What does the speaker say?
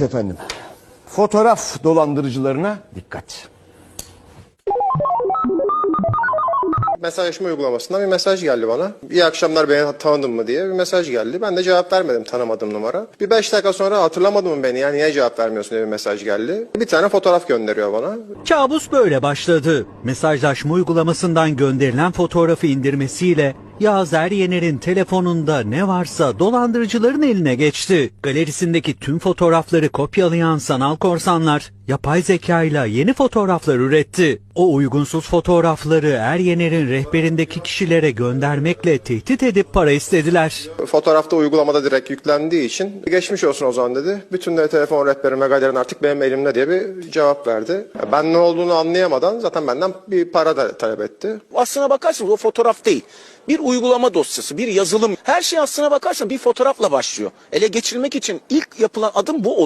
Efendim, fotoğraf dolandırıcılarına dikkat. Mesajlaşma uygulamasından bir mesaj geldi bana. İyi akşamlar beni tanıdın mı diye bir mesaj geldi. Ben de cevap vermedim tanımadığım numara. Bir beş dakika sonra hatırlamadın mı beni ya niye cevap vermiyorsun diye bir mesaj geldi. Bir tane fotoğraf gönderiyor bana. Kabus böyle başladı. Mesajlaşma uygulamasından gönderilen fotoğrafı indirmesiyle Yağız Eryener'in telefonunda ne varsa dolandırıcıların eline geçti. Galerisindeki tüm fotoğrafları kopyalayan sanal korsanlar yapay zekayla yeni fotoğraflar üretti. O uygunsuz fotoğrafları Eryener'in rehberindeki kişilere göndermekle tehdit edip para istediler. Fotoğrafta uygulamada direkt yüklendiği için geçmiş olsun o zaman dedi. Bütün de telefon rehberim ve galerin artık benim elimde diye bir cevap verdi. Ben ne olduğunu anlayamadan zaten benden bir para da talep etti. Aslına bakarsanız o fotoğraf değil. Bir uygulama dosyası, bir yazılım. Her şey aslına bakarsan bir fotoğrafla başlıyor. Ele geçirmek için ilk yapılan adım bu oluyor.